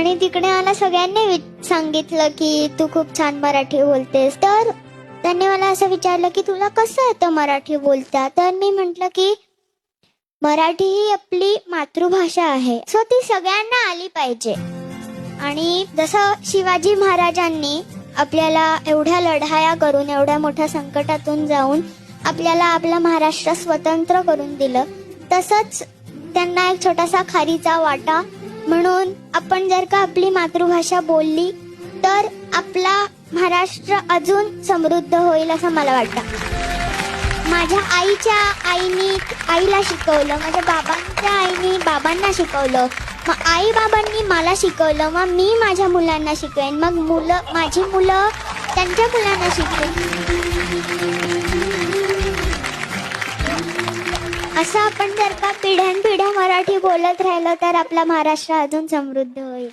आणि तिकडे मला सगळ्यांनी सांगितलं की तू खूप छान मराठी बोलतेस. तर त्यांनी मला असं विचारलं की तुला कसं येतं मराठी बोलता? तर मी म्हंटल की मराठी ही आपली मातृभाषा आहे. सो ती सगळ्यांना आली पाहिजे. आणि जसं शिवाजी महाराजांनी आपल्याला एवढ्या लढाया करून एवढ्या मोठ्या संकटातून जाऊन आपल्याला आपला महाराष्ट्र स्वतंत्र करून दिलं तसंच त्यांना एक छोटासा खारीचा वाटा म्हणून आपण जर का आपली मातृभाषा बोलली तर आपला महाराष्ट्र अजून समृद्ध होईल असं मला वाटतं. माझ्या आईच्या आईनी आईला शिकवलं माझ्या बाबांच्या आईनी बाबांना शिकवलं मग आई बाबांनी मला शिकवलं मग मी माझ्या मुलांना शिकवेन मग मुलं माझी मुलं त्यांच्या मुलांना शिकवेन. असं आपण जर का पिढ्यानपिढ्या बोलत राहिलं तर आपला महाराष्ट्र अजून समृद्ध होईल.